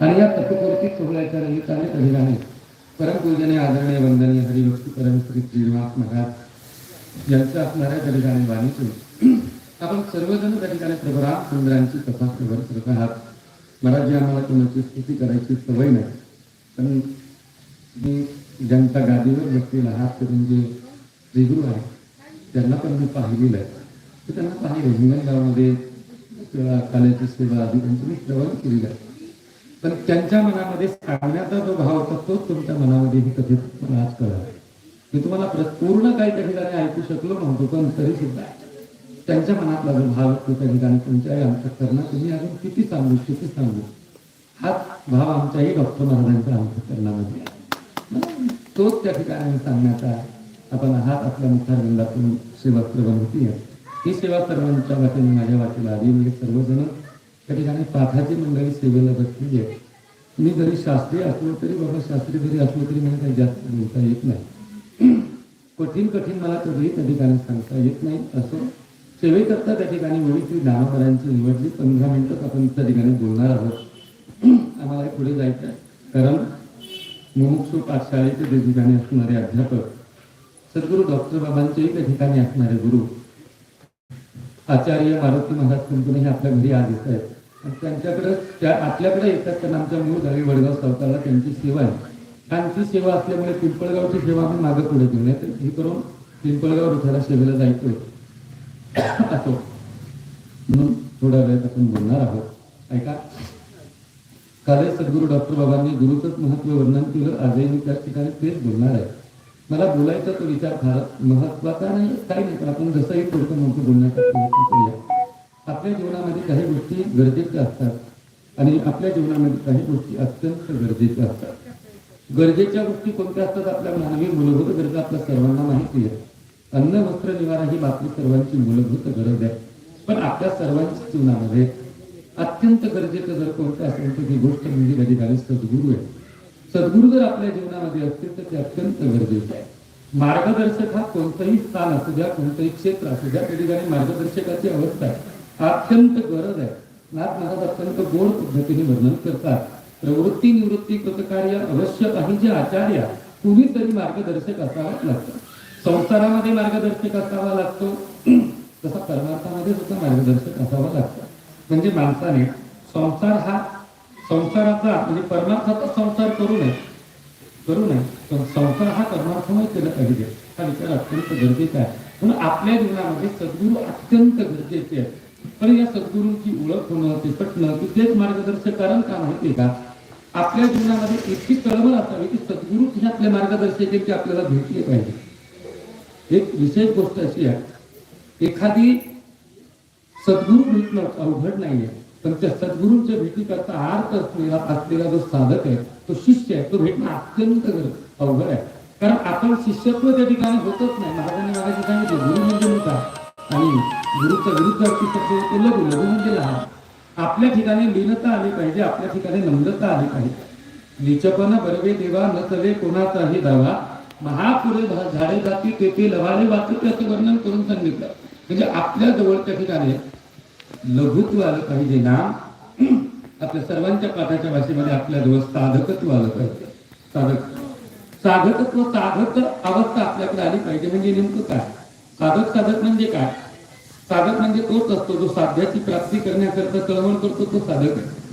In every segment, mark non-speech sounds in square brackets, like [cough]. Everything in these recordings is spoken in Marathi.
आणि या तपपूर्ती सोहळ्याच्या निमित्ताने ठिकाणी परमपूजने आदरणीय वंदनीय हरिभक्ती परमश्री श्रीनिवास महाराज यांच्या असणाऱ्या त्या ठिकाणी वाणीतून आपण सर्वजण त्या ठिकाणी प्रभराम सुंदरांची कथा प्रभर करत आहात. महाराज जी आम्हाला कोणाची स्तुती करायची सवय नाही. पण मी ज्यांच्या गादीवर बसलेला आहात ते म्हणजे श्रीगुरु आहे त्यांना पण मी पाहिलेलं आहे. तर त्यांना पाहिलं हिंगणगावमध्ये कलेची सेवा आधी त्यांची मी श्रवण केलेलं आहे. पण त्यांच्या मनामध्ये सांगण्याचा जो भाव होता तोच तुमच्या मनामध्ये ही मला आज कळला मी तुम्हाला पूर्ण काही त्या ठिकाणी ऐकू शकलो नव्हतो पण तरी सुद्धा त्यांच्या मनातला जो भाव असतो त्या ठिकाणी तुमच्याही अंतकरणात तुम्ही अजून किती सांगू किती सांगू? हाच भाव आमच्याही डॉक्टर महाराजांच्या अंतकरणामध्ये आहे. तोच त्या ठिकाणी सांगण्याचा आपण हात आपल्या मुखारविंदातून सेवा सर्वांची आहे. ही सेवा सर्वांच्या वाटेने माझ्या वाटेला आली. म्हणजे सर्वजण त्या ठिकाणी पाठाची मंडळी सेवेला बसलेली आहे मी जरी शास्त्रीय असलो तरी बाबा शास्त्री जरी असलो तरी मला काही जास्त बोलता येत नाही. [clears throat] कठीण कठीण मला कधीही त्या ठिकाणी सांगता येत नाही. असं सेवेकरता त्या ठिकाणी मुळी श्री ज्ञानोबरांची निवडली. पंधरा मिनिटं आपण त्या ठिकाणी बोलणार आहोत. [clears throat] आम्हाला पुढे जायचं आहे कारण मुमुक्षू पाठशाळेचे त्या ठिकाणी असणारे अध्यापक सद्गुरू डॉक्टर बाबांचेही त्या ठिकाणी असणारे गुरु आचार्य मारुती महाराज कंपनी हे आपल्या घरी आज येत आहेत त्यांच्याकडे त्या आपल्याकडे येतात कारण आमच्या मूळ झाली वडगाव सावताला त्यांची सेवा आहे. त्यांची सेवा असल्यामुळे पिंपळगावची सेवा आम्ही मागे पुढे केली नाही तर हे करून पिंपळगाव रुथाला सेवेला जायचं असो. म्हणून थोड्या वेळात आपण बोलणार आहोत. ऐका. काले सद्गुरू डॉक्टर बाबांनी गुरुचंच महत्त्व वर्णन केलं. आजही मी त्या ठिकाणी तेच बोलणार आहे. मला बोलायचा तो विचार फार महत्त्वाचा नाही काही नाही. पण आपण जसंही थोडकं म्हणतो बोलण्याचा प्रयत्न करूया. आपल्या जीवनामध्ये काही गोष्टी गरजेच्या असतात आणि आपल्या जीवनामध्ये काही गोष्टी अत्यंत गरजेच्या असतात. गरजेच्या गोष्टी कोणत्या असतात आपल्या मानवी मूलभूत गरजा आपल्या सर्वांना माहिती आहे. अन्न वस्त्र निवारा ही आपली सर्वांची मूलभूत गरज आहे. पण आपल्या सर्वांच्या जीवनामध्ये अत्यंत गरजेचं जर कोणतं असेल तर ही गोष्ट म्हणजे त्या ठिकाणी सद्गुरू आहे. सद्गुरू जर आपल्या जीवनामध्ये असतील तर ते अत्यंत गरजेचं आहे. मार्गदर्शक हा कोणतंही स्थान असू द्या कोणतंही क्षेत्र असू द्या त्या ठिकाणी मार्गदर्शकाची अवस्था आहे. अत्यंत गरज आहे. नाथ महाराज अत्यंत गोड पद्धतीने वर्णन करतात. प्रवृत्ती निवृत्ती कृतकार्य अवश्य जे आचार्य. कुणीतरी मार्गदर्शक असावाच लागतो. संसारामध्ये मार्गदर्शक असावा लागतो. [clears throat] तसा परमार्थामध्ये सुद्धा मार्गदर्शक असावा लागतो. म्हणजे माणसाने संसार हा संसाराचा म्हणजे परमार्थाचा संसार करू नये. करू नये. पण संसार हा परमार्थामुळे केला पाहिजे. हा विचार अत्यंत गरजेचा आहे. म्हणून आपल्या जीवनामध्ये सद्गुरू अत्यंत गरजेचे आहे पण या सद्गुरूंची ओळख होणं ते पटणं की तेच मार्गदर्शक कारण का माहितीये का? आपल्या जीवनामध्ये इतकी तळमळ असावी की सद्गुरूच हे आपल्या मार्गदर्शक आपल्याला भेटले पाहिजे. एक विशेष गोष्ट अशी आहे एखादी सद्गुरू भेटणं अवघड नाहीये पण त्या सद्गुरूंच्या भेटीकरता अर्थ असलेला असलेला जो साधक आहे तो शिष्य आहे तो भेटणं अत्यंत अवघड आहे. कारण आपण शिष्यत्व त्या ठिकाणी होतच नाही. महाराजांनी मला सांगितलं गुरु म्हणजे होता आणि विरुद्ध विरुद्धार्थी शब्द ते लघु लघु म्हणजे लहान आपल्या ठिकाणी लीनता आली पाहिजे आपल्या ठिकाणी नम्रता आली पाहिजे. निचपन बरवे देवा न चले कोणाचाही दावा महापुरे झाडे जाती तेथे लवाले वाचू त्याचं वर्णन करून सांगितलं. म्हणजे आपल्या जवळच्या ठिकाणी लघुत्व आलं पाहिजे ना. [clears throat] आपल्या सर्वांच्या पाठाच्या भाषेमध्ये आपल्या जवळ साधकत्व आलं पाहिजे. साधक साधकत्व साधक अवस्था आपल्याकडे आली पाहिजे म्हणजे नेमकं काय? साधक साधक म्हणजे काय? साधक म्हणजे तोच असतो जो साध्याची प्राप्ती करण्याकरता तळमळ करतो तो साधक आहे.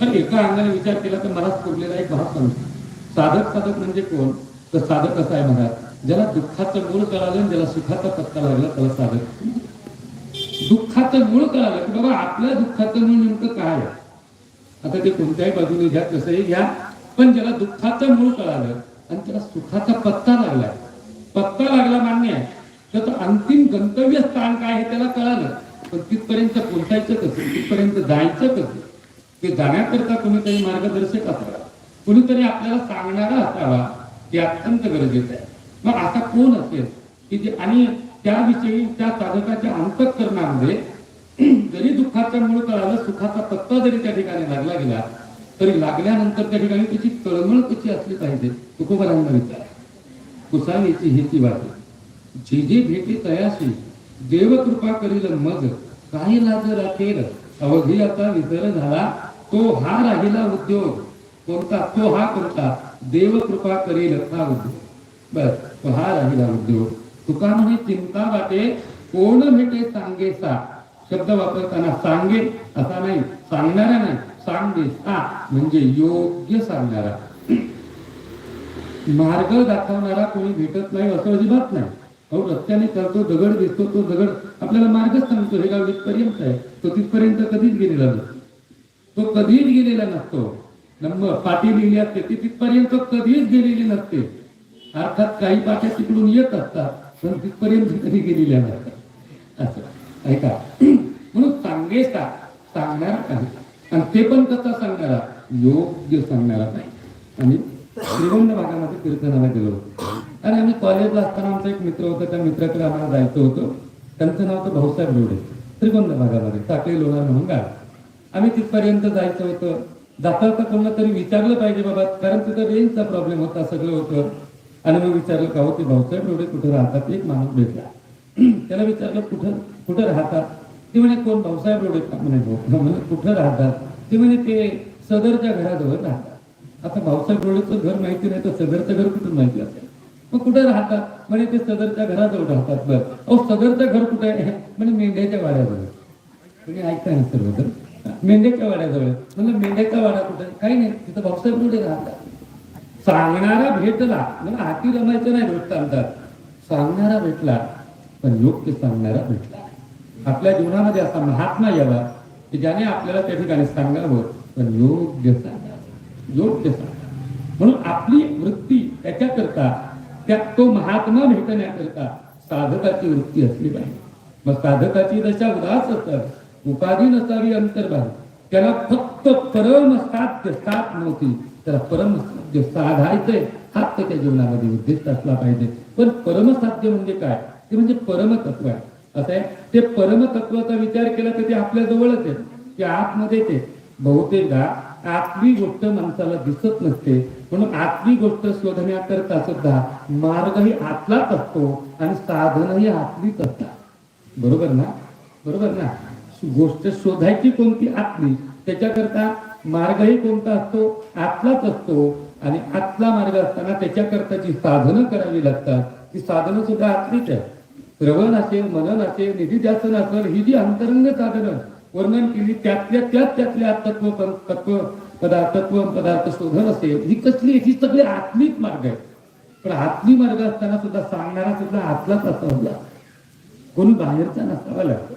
तर एका अंगाने विचार केला तर मला स्फुरलेला एक भाग सांगतो साधक साधक म्हणजे कोण? तर साधक असा आहे महाराज ज्याला दुःखाचं मूळ कळालं ज्याला सुखाचा पत्ता लागला त्याला साधक. दुःखाचं मूळ कळालं की बाबा आपल्या दुःखाचं मूळ नेमकं काय आहे? आता ते कोणत्याही बाजूने घ्या कसंही घ्या. पण ज्याला दुःखाचं मूळ कळालं आणि त्याला सुखाचा पत्ता लागलाय पत्ता लागला मान्य आहे. त्याचं अंतिम गंतव्य स्थान काय आहे त्याला कळालं. पण तिथपर्यंत पोहोचायचं कसं? तिथपर्यंत जायचं कसं? ते जाण्याकरता कोणीतरी मार्गदर्शक असावा. कोणीतरी आपल्याला सांगणारा असावा हे अत्यंत गरजेचं आहे. मग असा कोण असेल की जे आणि त्याविषयी त्या साधकाच्या अंतकरणामध्ये जरी दुःखाच्या मूळ कळालं सुखाचा पत्ता जरी त्या ठिकाणी लागला गेला तरी लागल्यानंतर त्या ठिकाणी त्याची तळमळ कशी असली पाहिजे? तुकोबरांना विचार. कुसानीची हेची वाट जे जे भेटे तयाशी देव कृपा करील मग काही लाज राखेल. अवघी आता विसर झाला. तो हा राहिला उद्योग. कोणता? तो हा कोणता? देव कृपा करील हा उद्योग. बर तो हा राहिला उद्योग. तुका म्हणे चिंता वाटे. कोण भेटे सांगेसा? शब्द वापरताना सांगे असा नाही. सांगणारा नाही. सांगे सा म्हणजे योग्य सांगणारा. [clears throat] मार्ग दाखवणारा कोणी भेटत नाही असं अजिबात नाही. अहो रस्त्याने चालतो दगड दिसतो तो दगड आपल्याला मार्गच सांगतो हे गाव इथपर्यंत आहे. तो तिथपर्यंत कधीच गेलेला नसतो तो कधीच गेलेला नसतो. नंबर पाठी लिहिली असते ती तिथपर्यंत कधीच गेलेली नसते. अर्थात काही पाट्या तिकडून येत असतात पण तिथपर्यंत कधी गेलेल्या नसतात. असं. ऐका. म्हणून सांगेस का काही. आणि ते पण कसा सांगणारा? योग्य सांगणारा नाही. आणि श्रीगोंद भागामध्ये कीर्तनाला गेलो. आणि आम्ही कॉलेजला असताना आमचा एक मित्र होता त्या मित्राकडे आम्हाला जायचं होतं. त्यांचं नाव होतं भाऊसाहेब लोढे त्रिबंध भागामध्ये साखळी लोणार म्हणून गाव. आम्ही तिथपर्यंत जायचं होतं. जाता जाता कोणाला तरी विचारलं पाहिजे बाबा कारण तिथं रेंजचा प्रॉब्लेम होता सगळं होतं. आणि मग विचारलं का हो ते भाऊसाहेब लोढे कुठं राहतात? एक माणूस भेटला. [clears throat] त्याला विचारलं कुठं कुठं राहतात? ते म्हणे कोण भाऊसाहेब लोढे म्हणे भाऊ [laughs] कुठं राहतात? ते म्हणे ते सदरच्या घराजवळ राहतात. आता भाऊसाहेब रोडेचं घर माहिती नाही तर सदरचं घर कुठून माहिती असेल? मग कुठे राहतात? म्हणे ते सदरच्या घराजवळ राहतात बर अहो सदरचं घर कुठे आहे? म्हणजे मेंढ्याच्या वाड्याजवळ. तुम्ही ऐकताय ना सर्व तर? मेंढ्याच्या वाड्याजवळ म्हणजे मेंढ्याचा वाडा कुठे काही नाही तिथं भाऊसाहेब कुठे राहतात? सांगणारा भेटला. म्हणजे हाती रमायचं नाही दृष्टांतात सांगणारा भेटला पण योग्य सांगणारा भेटला. आपल्या जीवनामध्ये असा महात्मा यावा की ज्याने आपल्याला त्या ठिकाणी सांगावं पण योग्य सांगावं. योग्य सांगावं. म्हणून आपली वृत्ती त्याच्याकरता त्या तो महात्मा भेटण्याकरता साधकाची वृत्ती असली पाहिजे. मग साधकाची दशा उदास असतात उपाधी नसावी अंतर्भाग. त्याला फक्त परम साध्य साथ नव्हती त्याला परम साध्य साधायचंय हाच त्याच्या जीवनामध्ये उद्दिष्ट असला पाहिजे. पण परमसाध्य म्हणजे काय? ते म्हणजे परमतत्व आहे. असं आहे? ते परमतत्वाचा विचार केला तर ते आपल्या जवळच आहे ते आतमध्ये ते. बहुतेकदा आतली गोष्ट माणसाला दिसत नसते. म्हणून आतली गोष्ट शोधण्याकरता सुद्धा मार्गही आतलाच असतो आणि साधनही आतलीच असतात. बरोबर ना? बरोबर ना? गोष्ट शोधायची कोणती आतली त्याच्याकरता मार्गही कोणता असतो? आतलाच असतो. आणि आतला मार्ग असताना त्याच्याकरता जी साधनं करावी लागतात ती साधनं सुद्धा आतलीच आहे श्रवण असेल मनन असेल निधीध्यासन असेल ही जी अंतरंग साधनं वर्णन केली त्यातल्या त्यात त्यातल्या तत्व तत्व पदार्थ तत्व पदार्थ शोधन असेल ही कसली ही सगळी आत्मिक मार्ग आहे पण आतली मार्ग असताना सुद्धा सांगणारा सुद्धा आतलाच असावा कोणी बाहेरचा नसावा लागतो.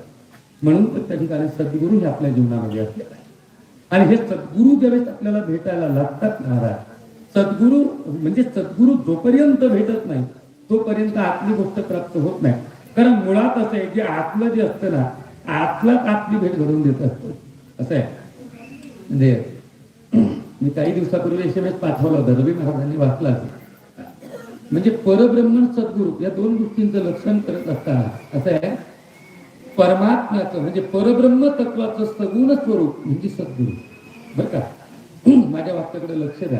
म्हणून तर त्या ठिकाणी सद्गुरू हे आपल्या जीवनामध्ये असलेला आहे आणि हे सद्गुरू ज्यावेळेस आपल्याला भेटायला लागतात महाराज सद्गुरू म्हणजे सद्गुरू जोपर्यंत भेटत नाही तोपर्यंत आतली गोष्ट प्राप्त होत नाही. कारण मुळात असं आहे जे आतलं जे असतं ना आतलाच आपली भेट घडवून देत असतो. असं आहे. म्हणजे मी काही दिवसापूर्वी एस एम एस पाठवला होता. रवी महाराजांनी वाचला म्हणजे परब्रह्मण सद्गुरु या दोन गोष्टींचं लक्षण करत असताना असं आहे. परमात्म्याचं म्हणजे परब्रह्म तत्वाचं सगुण स्वरूप म्हणजे सद्गुरु. बर का? [clears throat] माझ्या वाक्याकडे लक्ष द्या.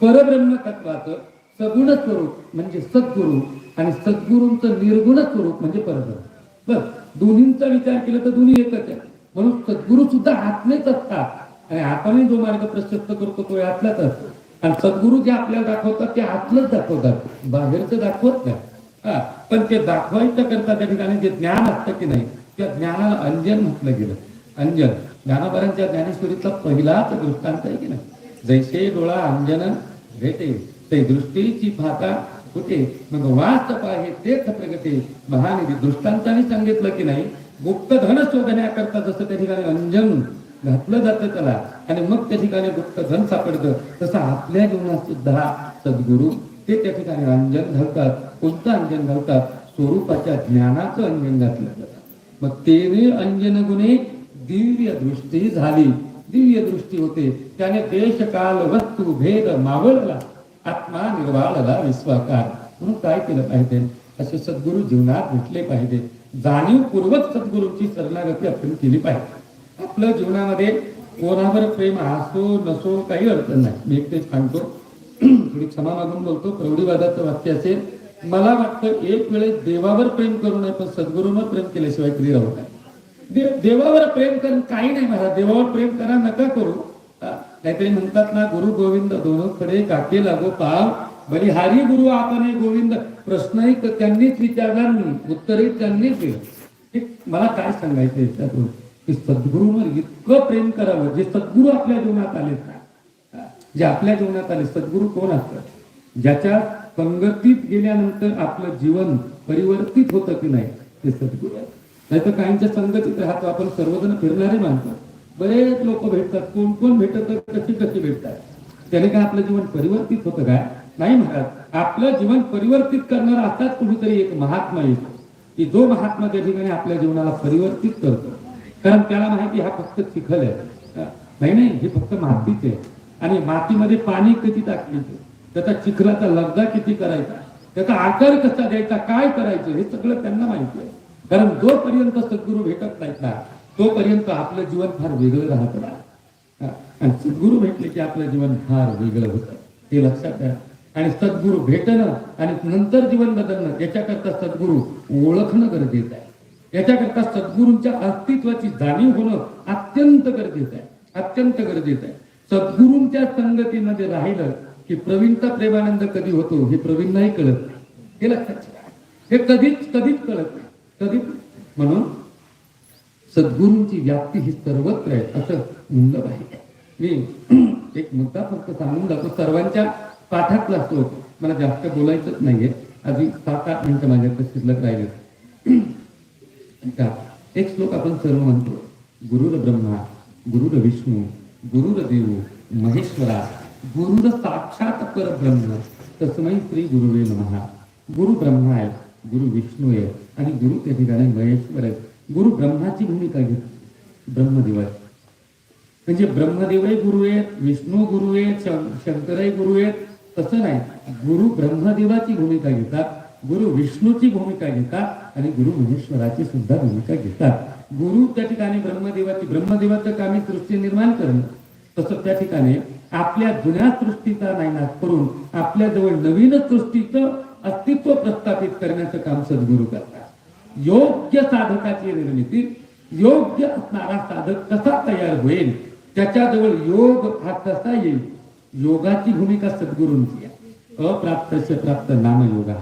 परब्रह्म तत्वाचं सगुण स्वरूप म्हणजे सद्गुरु आणि सद्गुरूंचं निर्गुण स्वरूप म्हणजे परब्रह्म. बर दोन्हींचा विचार केला तर दोन्ही एकच आहे. म्हणून सद्गुरु सुद्धा आत्मेच असतात. आणि आपण जो मार्ग प्रशस्त करतो तो आतलाच असतो. आणि सद्गुरु जे आपल्याला दाखवतात ते आतलंच दाखवतात. बाहेरचं दाखवत नाही. हा पण ते दाखवायचं करता त्या ठिकाणी जे ज्ञान असतं की नाही त्या ज्ञानाला अंजन म्हटलं गेलं. अंजन ज्ञानोबरांच्या ज्ञानेश्वरीतला पहिलाच दृष्टांत आहे की नाही? जैसे डोळा अंजन भेटे ते दृष्टीची भाता होते. मग वाच पाहे ते प्रगते. महानिधी दृष्टांताने सांगितलं की नाही गुप्तधन शोधण्याकरता जसं त्या ठिकाणी अंजन घातलं जातं त्याला आणि मग त्या ठिकाणी गुप्त धन सापडतं तसं आपल्या जीवनात सुद्धा सद्गुरू ते त्या ठिकाणी अंजन घालतात. कोणतं अंजन घालतात? स्वरूपाच्या ज्ञानाचं अंजन घातलं जातं. मग तेने अंजन गुणे दिव्य दृष्टी झाली. दिव्य दृष्टी होते. त्याने देश काल वस्तू भेद मावळला. आत्मा निर्वाळला विश्वाकार. म्हणून काय केलं पाहिजे? असे सद्गुरू जीवनात भेटले पाहिजे. जाणीवपूर्वक सद्गुरूची शरणागती आपण केली पाहिजे. आपलं जीवनामध्ये कोणावर प्रेम असो नसो काही अडचण नाही. मी एक तेच सांगतो. [clears throat] थोडी क्षमा मागून बोलतो. प्रौढीवादाचं वाक्य असेल मला वाटतं एक वेळेस देवावर प्रेम करू नये पण सद्गुरूंवर प्रेम केल्याशिवाय कधी राहू नये देवावर प्रेम करून काही नाही महाराज देवावर प्रेम करा नका करू. काहीतरी म्हणतात ना गुरु गोविंद दोनकडे काठी लागो पाव. बलिहारी गुरु आपण गोविंद. प्रश्नही त्यांनीच विचारला नाही उत्तरही त्यांनीच दिलं. मला काय सांगायचं याच्यातून? की सद्गुरूंवर इतकं प्रेम करावं जे सद्गुरू आपल्या जीवनात आले जे आपल्या जीवनात आले सद्गुरू कोण असतात? ज्याच्या संगतीत गेल्यानंतर आपलं जीवन परिवर्तित होतं की नाही ते सद्गुरू आहेत. नाही तर काहींच्या संगतीत राहतो आपण सर्वजण फिरणारे मानतो बरेच लोक भेटतात. कोण कोण भेटत कसे कसे भेटतात. त्याने काय आपलं जीवन परिवर्तित होतं काय नाही महाराज आपलं जीवन परिवर्तित करणारा असाच कुठेतरी एक महात्मा येतो. की जो महात्मा त्या ठिकाणी आपल्या जीवनाला परिवर्तित करतो. कारण त्याला माहिती हा फक्त चिखल आहे. नाही नाही हे फक्त मातीच आहे. आणि मातीमध्ये पाणी किती टाकायचं त्याचा चिखलाचा लगदा किती करायचा? त्याचा आकार कसा द्यायचा? काय करायचं? हे सगळं त्यांना माहिती आहे. कारण जोपर्यंत सद्गुरू भेटत नाहीत ना तोपर्यंत आपलं जीवन फार वेगळं राहत ना आणि सद्गुरू भेटले की आपलं जीवन फार वेगळं होतं. हे लक्षात घ्या आणि सद्गुरू भेटणं आणि नंतर जीवन बदलणं याच्याकरता सद्गुरू ओळखणं गरजेचं आहे. याच्याकरता सद्गुरूंच्या अस्तित्वाची जाणीव होणं अत्यंत गरजेचं आहे. अत्यंत गरजेचं आहे. सद्गुरूंच्या संगतीमध्ये राहिलं की प्रवीणचा प्रेमानंद कधी होतो हे प्रवीणलाही कळत नाही. हे लक्षात हे कधीच कधीच कळत नाही. कधीच म्हणून सद्गुरूंची व्याप्ती ही सर्वत्र आहे असं म्हणलं पाहिजे मी [clears throat] एक मुद्दा फक्त सांगून जातो सर्वांच्या पाठातला असतो मला जास्त बोलायचंच नाहीये. अजून सात आठ मिनिटं माझ्याकडे शिल्लक राहिले [clears throat] का? एक श्लोक आपण सर्व म्हणतो. गुरुर ब्रह्मा गुरुर विष्णू गुरुर देव महेश्वरा गुरुर साक्षात परब्रह्म तस्मै श्री गुरुवे नमः. गुरु ब्रह्मा आहे गुरु विष्णू आहे आणि गुरु त्या ठिकाणी महेश्वर आहे गुरु ब्रह्माची भूमिका घेत. ब्रह्मदेवाची. म्हणजे ब्रह्मदेवही गुरु आहेत विष्णू गुरु आहेत शंकरही गुरु आहेत तसं नाही. गुरु ब्रह्मदेवाची भूमिका घेतात गुरु विष्णूची भूमिका घेतात आणि गुरु महेश्वराची सुद्धा भूमिका घेतात. गुरु त्या ठिकाणी ब्रह्मदेवाची ब्रह्मदेवाचं कामी सृष्टी निर्माण करणं तसं त्या ठिकाणी आपल्या जुन्या सृष्टीचा नायनाश करून आपल्याजवळ नवीन सृष्टीचं अस्तित्व प्रस्थापित करण्याचं काम सद्गुरू करतात. योग्य साधकाची निर्मिती योग्य असणारा साधक कसा तयार होईल त्याच्याजवळ योग हा कसा येईल. योगाची भूमिका सद्गुरूंची आहे. अप्राप्त प्राप्त नाम योगा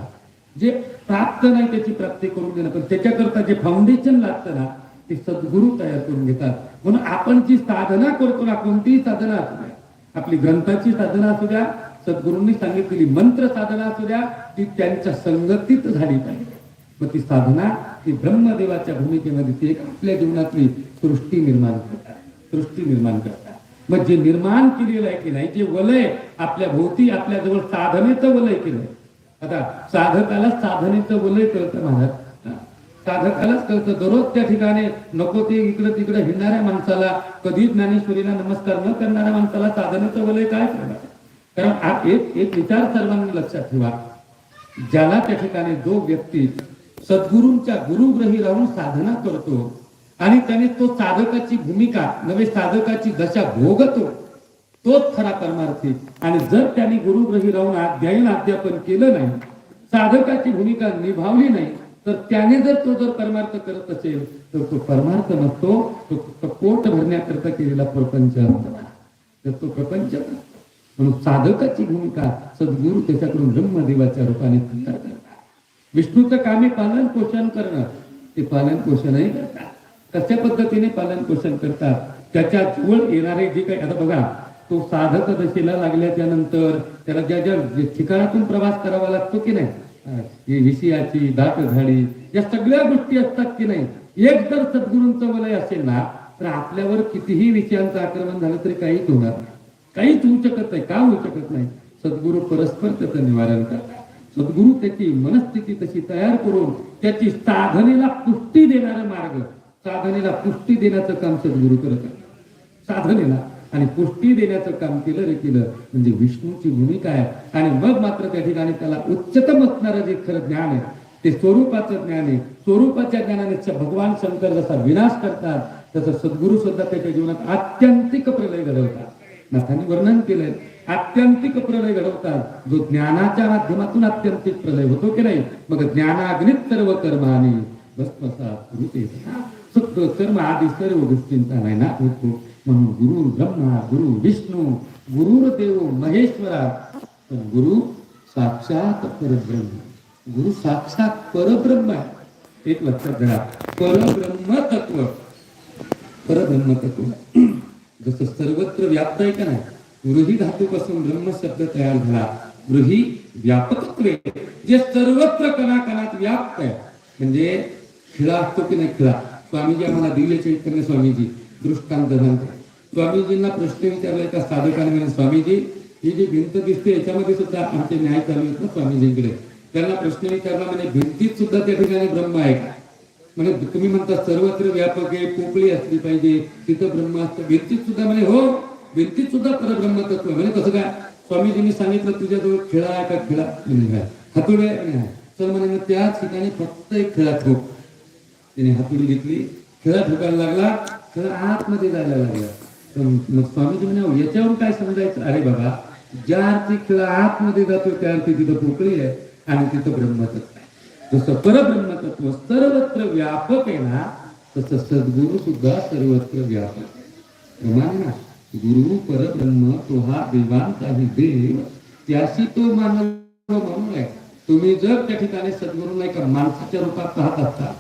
जे प्राप्त नाही त्याची प्राप्ती करून देणं पण त्याच्याकरता जे फाउंडेशन लागतं ना ते सद्गुरू तयार करून घेतात. म्हणून आपण जी साधना करतो ना कोणतीही साधना असू द्या आपली ग्रंथाची साधना असू द्या सद्गुरूंनी सांगितलेली मंत्र साधना असू द्या ती त्यांच्या संगतीत झाली पाहिजे. मग ती साधना ती ब्रह्मदेवाच्या भूमिकेमध्ये ती एक आपल्या जीवनातली सृष्टी निर्माण करतात. सृष्टी निर्माण करतात. मग जे निर्माण केलेलं आहे की नाही जे वलय आपल्या भोवती आपल्या जवळ साधनेचं वलय केलंय आता साधकाला साधनेचं वलय कळतं महाराज साधकालाच कळतं. दररोज त्या ठिकाणी नको ते इकडं तिकडं हिंडणाऱ्या माणसाला कधी ज्ञानेश्वरीला नमस्कार न करणाऱ्या माणसाला साधनेचं वलय काय करणार? कारण एक एक विचार सर्वांनी लक्षात ठेवा. ज्याला त्या ठिकाणी जो व्यक्ती सद्गुरूंच्या गुरुग्रही राहून साधना करतो. आणि त्याने तो साधकाची भूमिका नव्हे साधकाची दशा भोगतो तोच खरा परमार्थी. आणि जर त्याने गुरुग्रही राहून अध्ययन अध्यापन केलं नाही साधकाची भूमिका निभावली नाही तर त्याने जर तो जर परमार्थ करत असेल तर तो परमार्थ नसतो तो पोट भरण्याकरता केलेला प्रपंच तर तो प्रपंच म्हणून साधकाची भूमिका सद्गुरू त्याच्याकडून ब्रह्मदेवाच्या रूपाने तयार करतात विष्णूचं काम आहे पालन पोषण करणं. ते पालन पोषणही करतात. कशा पद्धतीने पालन पोषण करतात? त्याच्याजवळ येणारे जे काही आता बघा तो साधक दशेला लागल्याच्या नंतर त्याला ज्या ज्या ठिकाणातून प्रवास करावा लागतो की नाही? विषयाची दाट झाडी या सगळ्या गोष्टी असतात की नाही? एक जर सद्गुरूंचं वलय असेल ना तर आपल्यावर कितीही विषयांचं आक्रमण झालं तरी काहीच होणार नाही. काहीच होऊ शकत नाही. का होऊ शकत नाही? सद्गुरू परस्पर त्याचं निवारण करतात. सद्गुरू त्याची मनस्थिती तशी तयार करून त्याची साधनेला पुष्टी देणारा मार्ग साधनेला पुष्टी देण्याचं काम सद्गुरू करत आहे साधनेला आणि पुष्टी देण्याचं काम केलं रे केलं म्हणजे विष्णूची भूमिका आहे. आणि मग मात्र त्या ठिकाणी त्याला उच्चतम असणारं जे खरं ज्ञान आहे ते स्वरूपाचं ज्ञान आहे. स्वरूपाच्या ज्ञानाने भगवान शंकर जसा विनाश करतात तसं सद्गुरू सुद्धा त्याच्या जीवनात आत्यंतिक प्रलय घडवतात. नाथांनी वर्णन केलंय आत्यंतिक प्रलय घडवतात जो ज्ञानाच्या माध्यमातून आत्यंतिक प्रलय होतो की नाही? मग ज्ञानाग्नित सर्व कर्माने भस्मसात कर्म आदी सर्व गोष्टींचा नाही ना होतो म्हणून गुरु ब्रह्मा गुरु विष्णू गुरुर्देव महेश्वरा पण गुरु साक्षात परब्रह्म. गुरु साक्षात परब्रह्म आहे. एक लक्षात घ्या. परब्रह्म तत्व परब्रह्म तत्व जसं सर्वत्र व्याप्त आहे का नाही? गृही धातूपासून ब्रह्म शब्द तयार झाला. गृही व्यापकत्वे जे सर्वत्र कणाकणात व्याप्त आहे. म्हणजे खिळा असतो की नाही खिळा? स्वामीजी आम्हाला दिव्य चैतन्य स्वामीजी दृष्टांत सांगतो स्वामीजींना प्रश्न विचारला एका साधकाने म्हणे स्वामीजी ही जी भिंत दिसते याच्यामध्ये सुद्धा आमचे न्याय चालू आहेत ना स्वामीजींकडे? त्यांना प्रश्न विचारला म्हणजे भिंतीत सुद्धा त्या ठिकाणी ब्रह्म आहे का? म्हणजे तुम्ही म्हणता सर्वत्र व्यापक आहे पोकळी असली पाहिजे तिथं ब्रह्म असतं भिंतीत सुद्धा म्हणजे हो भिंतीत सुद्धा परब्रह्म तत्व म्हणजे कसं काय? स्वामीजींनी सांगितलं तुझ्याजवळ खेळा आहे का? खेळा म्हणजे हातोडे आहे. म्हणे, तर म्हणे मग त्याच ठिकाणी फक्त एक खेळा ठोक. त्याने हातोडी घेतली. खेळा ठोकायला लागला. खेळा आतमध्ये जायला लागला. तर मग स्वामीजी म्हणे याच्यावर काय समजायचं? अरे बाबा ज्या अर्थी खेळा आतमध्ये जातो त्या अर्थी तिथं पोकळी आहे आणि तिथं ब्रह्मतत्व आहे. जसं परब्रह्मतत्व सर्वत्र व्यापक आहे ना तसं सद्गुरु सुद्धा सर्वत्र व्यापक आहे. ना गुरु परब्रह्म तो हा देवांचाही देव त्याशी तो मानव म्हणून आहे. तुम्ही जर त्या ठिकाणी सद्गुरू नाही का माणसाच्या रूपात पाहत असता.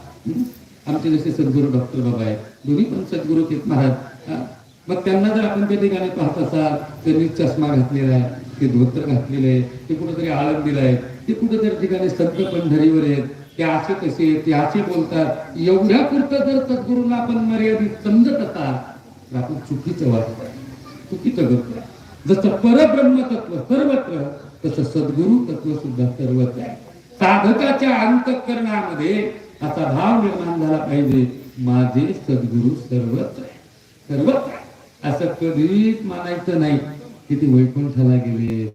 आमचे जसे सद्गुरू डॉक्टर बाबा आहेत. दोन्ही पण सद्गुरू आहेत महाराज. मग त्यांना जर आपण त्या ठिकाणी पाहत असाल त्यांनी चष्मा घातलेला आहे ते धोत्र घातलेले आहे ते कुठेतरी आळंदीला आहे ते कुठेतरी ठिकाणी संत पंढरीवर आहेत ते असे कसे ते असे बोलतात. एवढ्या पुरतं जर सद्गुरूंना आपण मर्यादित समजत असाल तर आपण चुकीचं वाटतं चुकीचं करतो जसं परब्रह्म तत्व सर्वत्र तसं सद्गुरु तत्व सुद्धा सर्वत्र आहे. साधकाच्या अंतकरणामध्ये असा भाव निर्माण झाला पाहिजे माझे सद्गुरु सर्वत्र आहे. सर्वत्र आहे. असं कधीच मानायचं नाही. की ते वैकुंठाला गेले.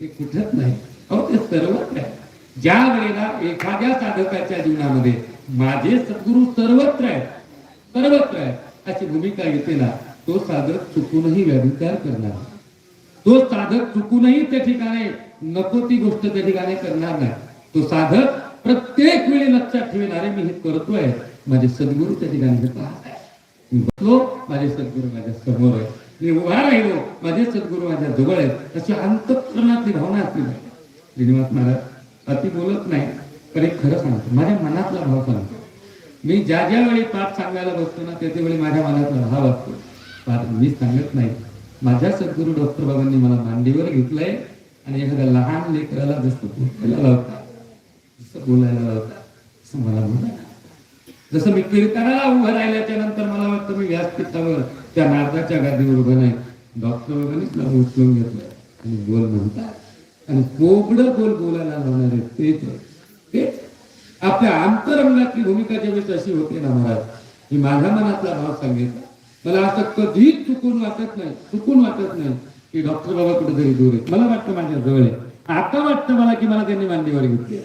ते कुठंच नाही. अहो ते सर्वत्र आहे. ज्या वेळेला एखाद्या साधकाच्या जीवनामध्ये माझे सद्गुरु सर्वत्र आहे सर्वत्र आहे अशी भूमिका येते ना तो साधक चुकूनही व्यभिचार करणार तो साधक चुकूनही त्या ठिकाणी नको ती गोष्ट त्या ठिकाणी करणार नाही. तो साधक प्रत्येक वेळी लक्षात ठेवणारे मी हे करतोय. माझे सद्गुरू त्या ठिकाणी पाहत आहे मी बसलो माझे सद्गुरू माझ्यासमोर आहे मी उभा राहिलो माझे सद्गुरू माझ्या जवळ आहेत. अशी अंतकरणातली भावना असली श्रीनिवास महाराज अति बोलत नाही पण एक खरं सांगतो. माझ्या मनातला भाव सांगतो. मी ज्या ज्या वेळी पाठ सांगायला बसतो ना त्या वेळी माझ्या मनातला भाव असतो. मी सांगत नाही. माझ्या सद्गुरू डॉक्टर बाबांनी मला मांडीवर घेतलंय आणि एखाद्या लहान लेकराला जसं बोलायला लावता जसं बोलायला लावता असं मला बोलायला जसं मी कीर्तनाला उभं राहिल्याच्या नंतर मला वाटतं मी व्यासपीठावर त्या नारदाच्या गादीवर उभं नाही. डॉक्टर बाबांनीच मला उचलून घेतलं आणि बोल म्हणतात. आणि कोकड बोल बोलायला लावणारे तेच आहे. तेच आपल्या अंतरंगातली भूमिका ज्यावेळेस अशी होते ना महाराज मी माझ्या मनातला भाव सांगितला मला असं कधीच चुकून वाटत नाही चुकून वाटत नाही की डॉक्टर बाबा कुठेतरी दूर आहेत. मला वाटतं माझ्या जवळ आहे. आता वाटतं मला की मला त्यांनी मांडीवर घेतली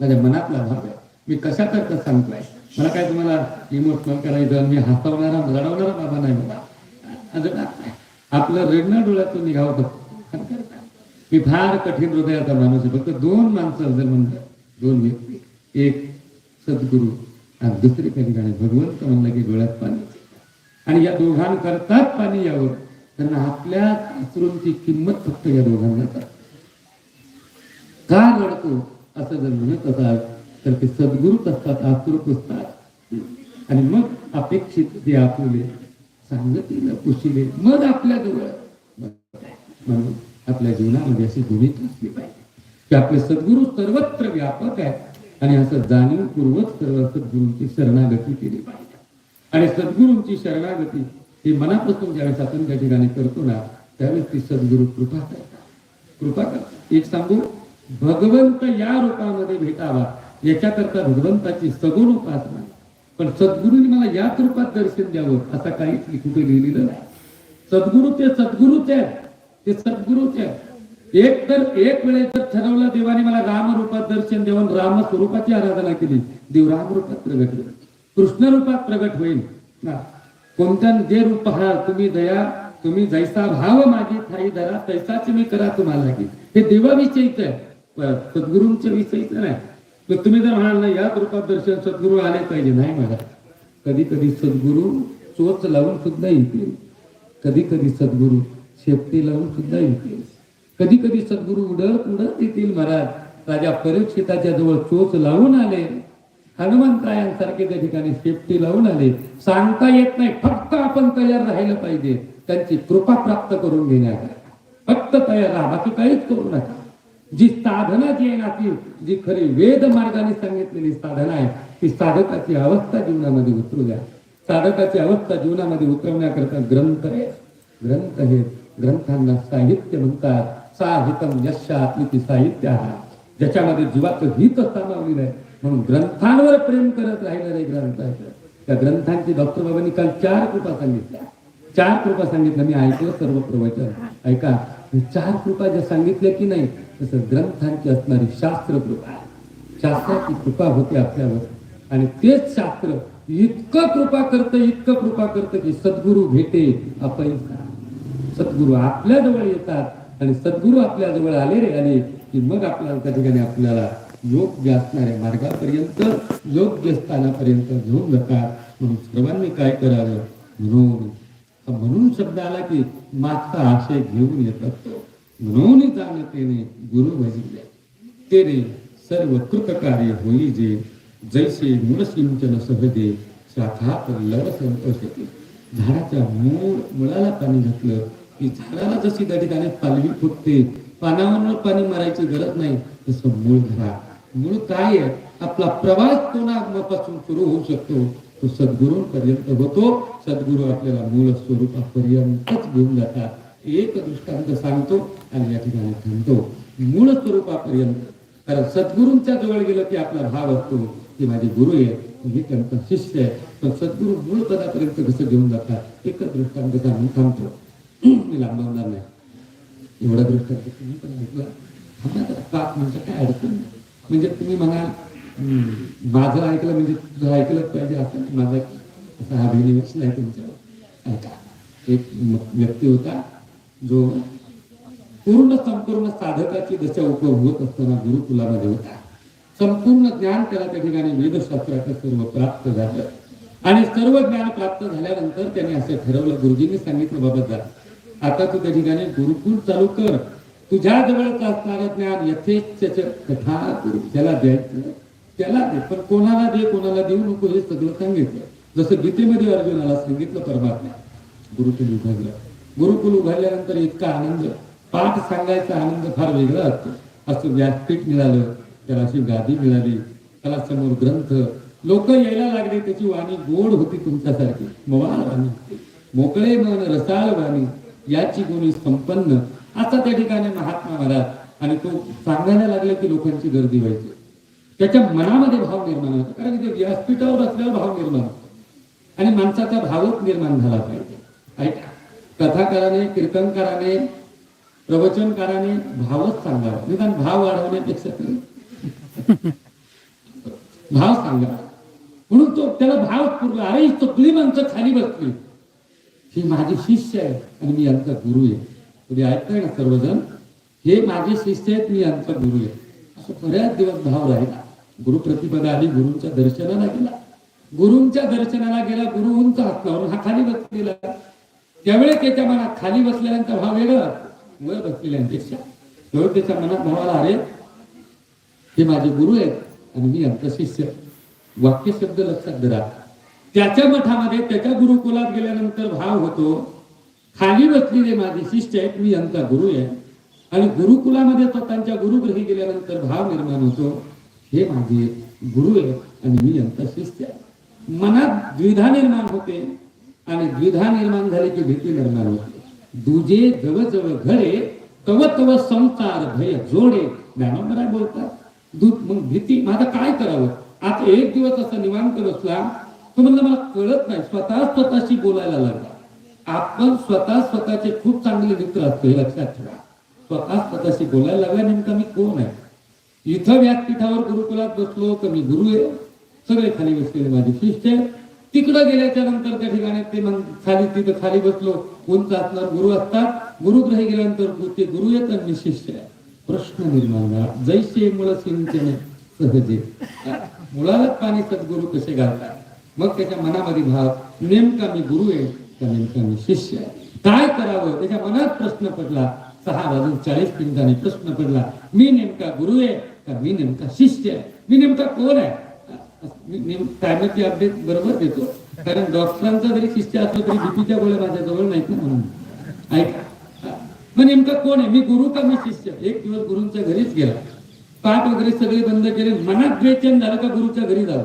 माझ्या मनातला भाग आहे. मी कशा करता सांगतोय? मला काय तुम्हाला इमोशनल करायचं मी हसवणारा रडवणारा बाबा नाही मला. आपलं रडणं डोळ्यातून निघावं फक्त. मी फार कठीण हृदयाचा माणूस आहे. फक्त दोन माणसं जर म्हणलं दोन व्यक्ती एक सद्गुरू आणि दुसरी काही ठिकाणी भगवंत म्हणलं की डोळ्यात पाणी. आणि या दोघांकरताच पाणी यावं. त्यांना आपल्या अश्रूंची किंमत फक्त या दोघांना का घडतो असं जर म्हणत असाल तर ते सद्गुरूच असतात आश्रुत असतात. आणि मग अपेक्षित ते आपले सांगतील पुशिले मग आपल्या जवळ म्हणून आपल्या जीवनामध्ये अशी भूमिका असली पाहिजे. की आपले सद्गुरू सर्वत्र व्यापक आहे आणि असं जाणीवपूर्वक सर्व सद्गुरूंची शरणागती केली पाहिजे. आणि सद्गुरूंची शरणागती ही मनापासून ज्यावेळेस आपण त्या ठिकाणी करतो ना त्यावेळेस ती सद्गुरू कृपा करतात. कृपा करतात. एक सांगू भगवंत या रूपामध्ये भेटावा याच्याकरता भगवंताची सगुण उपासना. पण सद्गुरूंनी मला याच रूपात दर्शन द्यावं असा काहीच कुठे लिहिलेलं नाही. सद्गुरू ते सद्गुरूच आहेत. ते सद्गुरूच आहेत. एक तर एक वेळेस जर ठरवलं देवाने मला राम रूपात दर्शन देऊन राम स्वरूपाची आराधना केली देव राम रूपात प्रगटलं कृष्णरूपात प्रगट होईल ना कोणत्या जे रूप हा तुम्ही दया तुम्ही जैसा भाव माझी थाई धरा तैसाच मी करा तुम्हाला की हे देवाविषयीच आहे. सद्गुरूंच्या विषयीच नाही. तर तुम्ही जर म्हणाल ना याच रूपात दर्शन सद्गुरू आले पाहिजे. नाही मला कधी कधी सद्गुरू चोच लावून सुद्धा येतील. कधी कधी सद्गुरू शेपटी लावून सुद्धा येतील. कधी कधी सद्गुरू उडत उडत येतील महाराज. राजा परीक्षिताच्या जवळ चोच लावून आले. हनुमंतरायांसारखे त्या ठिकाणी शेपटी लावून आले. सांगता येत नाही. फक्त आपण तयार राहिलं पाहिजे. त्यांची कृपा प्राप्त करून घेण्याकरता फक्त तयार राहा. बाकी काहीच करू नका. जी साधना जी आहे ना ती जी खरी वेद मार्गाने सांगितलेली साधना आहे ती साधकाची अवस्था जीवनामध्ये उतरू द्या. साधकाची अवस्था जीवनामध्ये उतरवण्याकरता ग्रंथ आहे. ग्रंथ हे ग्रंथांना साहित्य म्हणतात. साहित्यम यशात साहित्य. हा ज्याच्यामध्ये जीवाचं हित सामावली नाही. म्हणून ग्रंथांवर प्रेम करत राहिलेले ग्रंथ आहेत त्या ग्रंथांची डॉक्टर बाबांनी काल चार कृपा सांगितल्या. चार कृपा सांगितलं मी ऐकलं सर्व प्रवचन. ऐका चार कृपा ज्या सांगितल्या की नाही तसं ग्रंथांची असणारी शास्त्र कृपा शास्त्राची कृपा होते आपल्यावर. आणि तेच शास्त्र इतकं कृपा करतं इतकं कृपा करतं की सद्गुरू भेटे अपैसा सद्गुरू आपल्या जवळ येतात आणि सद्गुरू आपल्या जवळ आले रे आणि की मग आपल्याला त्या ठिकाणी आपल्याला योग्य असणाऱ्या मार्गापर्यंत योग्य स्थानापर्यंत घेऊन जातात. म्हणून सर्वांनी काय करावं? म्हणून म्हणून शब्द आला की मागचा आशय घेऊन येत असतो म्हणून जाणतेने गुरु भजिले. तेने सर्व कृतकार्य होई जे जैसे मूळ सिंचन सहजे शाखा पल्लव संतोषते. झाडाच्या मूळ मुळाला पाणी घातलं की झाडाला जशी त्या ठिकाणी पालवी फुटते पानावर पाणी मारायची गरज नाही तसं मूळ धरा मूळ काय आहे? आपला प्रवास कोणापासून सुरू होऊ शकतो. तो सद्गुरूंपर्यंत होतो. सद्गुरू आपल्याला मूळ स्वरूपापर्यंतच घेऊन जातात. एक दृष्टांत सांगतो आणि या ठिकाणी थांबतो. मूळ स्वरूपापर्यंत. कारण सद्गुरूंच्या जवळ गेलं की आपला भाव असतो. की माझे गुरु आहे मी त्यांचा शिष्य आहे. पण सद्गुरू मूळ पदापर्यंत कसं घेऊन जातात? एकच दृष्टांत सांगून थांबतो. मी लांबवणार नाही. एवढं दृष्टांत तुम्ही पण ऐकला थांबा पाच काय अडचण म्हणजे तुम्ही मला माझं ऐकलं म्हणजे तुझं ऐकलंच पाहिजे असं माझा असा हा अभिनिवेश नाही तुमच्यावर. ऐका एक व्यक्ती होता जो पूर्ण संपूर्ण साधकाची दशा उपयोग होत असताना गुरुकुलामध्ये होता. संपूर्ण ज्ञान त्याला त्या ठिकाणी वेदशास्त्राचं सर्व प्राप्त झालं. आणि सर्व ज्ञान प्राप्त झाल्यानंतर त्याने असं ठरवलं गुरुजींनी सांगितलं बाबा जा. आता तू त्या ठिकाणी गुरुकुल चालू कर. तुझ्या जवळच असणारं ज्ञान यथेच कथा गुरु त्याला द्यायचं त्याला दे. पण कोणाला दे कोणाला देऊ नको हे सगळं सांगितलं. जसं गीतेमध्ये अर्जुनाला सांगितलं परमात्मा गुरुकुल उघडलं. गुरुकुल उघडल्यानंतर इतका आनंद. पाठ सांगायचा आनंद फार वेगळा असतो. असं व्यासपीठ मिळालं त्याला अशी गादी मिळाली त्याला समोर ग्रंथ. लोक यायला लागले त्याची वाणी गोड होती तुमच्यासारखी. मवाळ वाणी मोकळे मन रसाळ वाणी. याची गुणी संपन्न. असा त्या ठिकाणी महात्मा महाराज आणि तो सांगायला लागला की लोकांची गर्दी व्हायची. त्याच्या मनामध्ये भाव निर्माण होतो. कारण ते व्यासपीठावर असल्यावर भाव निर्माण होतो. आणि माणसाचा भावच निर्माण झाला पाहिजे. कथाकाराने कीर्तनकाराने प्रवचनकाराने भावच सांगावा. निदान भाव वाढवण्यापेक्षा भाव सांगा म्हणून तो त्याला भाव पुरला. अरे सगळी माणसं खाली बसली. ही माझी शिष्य आहे आणि मी यांचा गुरु आहे. तुम्ही ऐकताय ना सर्वजण? हे माझे शिष्य आहेत मी यांचा गुरु आहे. असं बऱ्याच दिवस भाव राहिला. गुरु प्रतिपदा आली गुरुंच्या दर्शनाला गेला. गुरुंच्या दर्शनाला गेला गुरु उंच हातलावरून हा खाली बसलेला. त्यावेळी त्याच्या मनात खाली बसलेल्यांचा भाव वेगळा. वर बसलेल्यांपेक्षा तेव्हा त्याच्या मनात भावाला अरे हे माझे गुरु आहेत आणि मी यांचा शिष्य वाक्य शब्द लक्षात धरा. त्याच्या मठामध्ये त्याच्या गुरुकुलात गेल्यानंतर भाव होतो खाली बसलेले माझे शिष्य आहेत मी यांचा गुरु आहे. आणि गुरुकुलामध्ये स्वतःच्या गुरुगृही गेल्यानंतर भाव निर्माण होतो हे माझे गुरु आहे आणि मी यांचा शिष्य आहे. मनात द्विधा निर्माण होते आणि द्विधा निर्माण झाली की भीती निर्माण होते. दुजे जवळ घरे घडे तव तव संसार भय जोडे ज्ञानोबराय बोलतात दूध मग भीती माझं काय करावं? आता एक दिवस असा निवांत बसला तो म्हणलं मला कळत नाही स्वतः स्वतःशी बोलायला लागला. आपण स्वतः स्वतःचे खूप चांगले मित्र असतो हे लक्षात ठेवा. स्वतः स्वतःशी बोलायला लागला नेमका मी कोण आहे? इथं व्यासपीठावर गुरुकुलात बसलो तर मी गुरु आहे. सगळे खाली बसलेले माझे शिष्य तिकडं गेल्याच्यानंतर त्या ठिकाणी ते मग खाली तिथं खाली बसलो. उंच असणार गुरु असतात. गुरुग्रही गेल्यानंतर ते गुरु आहेत आणि मी शिष्य आहे. प्रश्न निर्माण झाला. जैसे मुळ सिंचन सहजे. मुळालाच पाणी सद्गुरु कसे घालतात? मग त्याच्या मनामध्ये भाव नेमका मी गुरु आहे का नेमका मी शिष्य आहे? काय करावं? त्याच्या मनात प्रश्न पडला. सहा वाजून चाळीस मिनिटांनी प्रश्न पडला. मी नेमका गुरु आहे का मी नेमका शिष्य आहे? मी नेमका कोण आहे? मी टायमाची अपडेट बरोबर देतो. कारण डॉक्टरांचा जरी शिष्य असलो तरी भीतीच्या गोळ्या माझ्या जवळ नाहीत ना म्हणून. ऐका. मग नेमका कोण आहे? मी गुरु का मी शिष्य? एक दिवस गुरुंच्या घरीच गेला. पाठ वगैरे सगळे बंद केले. मनात बेचैन झालं का गुरुच्या घरी जावं?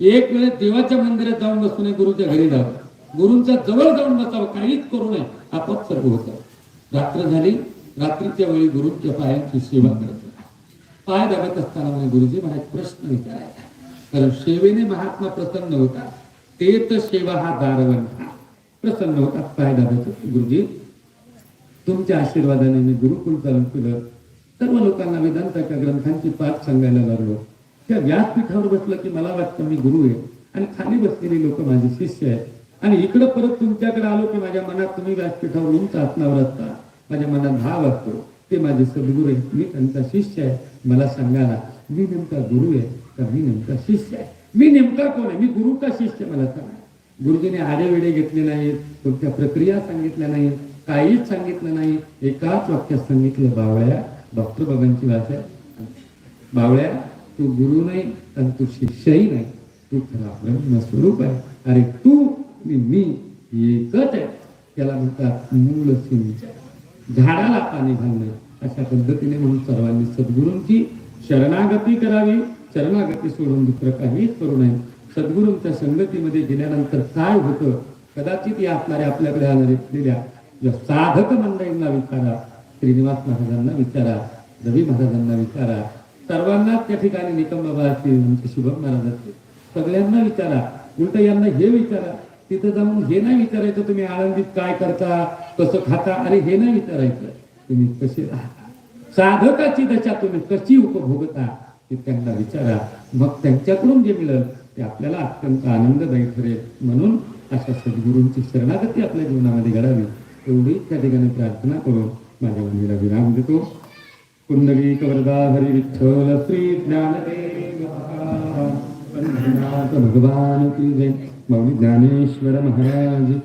एक वेळेस देवाच्या मंदिरात जाऊन बसू नये गुरुच्या घरी जावं गुरुंच्या जवळ जाऊन बसावं काहीच करू नये. आपोआप सर्व होत. रात्र झाली रात्रीच्या वेळी गुरुच्या पायांची सेवा करत पाय दाबत असताना म्हणे गुरुजी मला एक प्रश्न विचारायचा कारण सेवेने महात्मा प्रसन्न होता ते तर सेवा हा दारवण प्रसन्न होता पाय दाबत गुरुजी तुमच्या आशीर्वादाने मी गुरुकुल चालू केलं सर्व लोकांना वेदांताच्या ग्रंथांची पाठ सांगायला लागलो. त्या व्यासपीठावर बसलं की मला वाटतं मी गुरु आहे. आणि खाली बसलेली लोक माझे शिष्य आहेत. आणि इकडं परत तुमच्याकडे आलो की माझ्या मनात तुम्ही व्यासपीठावर उंच आसनावर असता माझ्या मनात भाव असतो. ते माझे सद्गुरू आहेत. मी त्यांचा शिष्य आहे. मला सांगा ना मी नेमका गुरु आहे का मी नेमका शिष्य आहे? मी नेमका कोण आहे? मी गुरु का शिष्य मला सांगा. गुरुजीने आडेवेडे घेतले नाहीत कोणत्या प्रक्रिया सांगितल्या नाहीत काहीच सांगितलं नाही. एकाच वाक्यात सांगितलं बावळ्या डॉक्टर बाबांची भाषा आहे. बावळ्या तू गुरु नाही आणि तू शिष्यही नाही तू खरा ब्रह्मस्वरूप आहे अरे तू आणि मी एकच आहे त्याला म्हणतात मूल सिंचन झाडाला पाणी घालणं अशा पद्धतीने म्हणून सर्वांनी सद्गुरूंची शरणागती करावी शरणागती सोडून दुसरं काहीच करू नये सद्गुरूंच्या संगतीमध्ये गेल्यानंतर काय होतं कदाचित या असणाऱ्या आपल्याकडे आलेल्या या साधक मंडळींना विचारा श्रीनिवास महाराजांना विचारा रवी महाराजांना विचारा सर्वांनाच त्या ठिकाणी निकम बाबा असतील शुभम महाराज असतील सगळ्यांना विचारा. उलट यांना हे विचारा. तिथं जाऊन हे नाही विचारायचं तुम्ही आनंदीत काय करता कसं खाता अरे हे नाही विचारायचं. तुम्ही कसे राहता? साधकाची दशा तुम्ही कशी उपभोगता हे त्यांना विचारा. मग त्यांच्याकडून जे मिळेल ते आपल्याला अत्यंत आनंददायी ठरेल. म्हणून अशा सद्गुरूंची शरणागती आपल्या जीवनामध्ये घडावी. एवढी त्या ठिकाणी प्रार्थना करून माझ्या मंदिरा विराम देतो. कुंडली कवरदा हरी विठ्ठल श्री ज्ञानदेव महाराज, भगवान की जय मौली ज्ञानेश्वर महाराज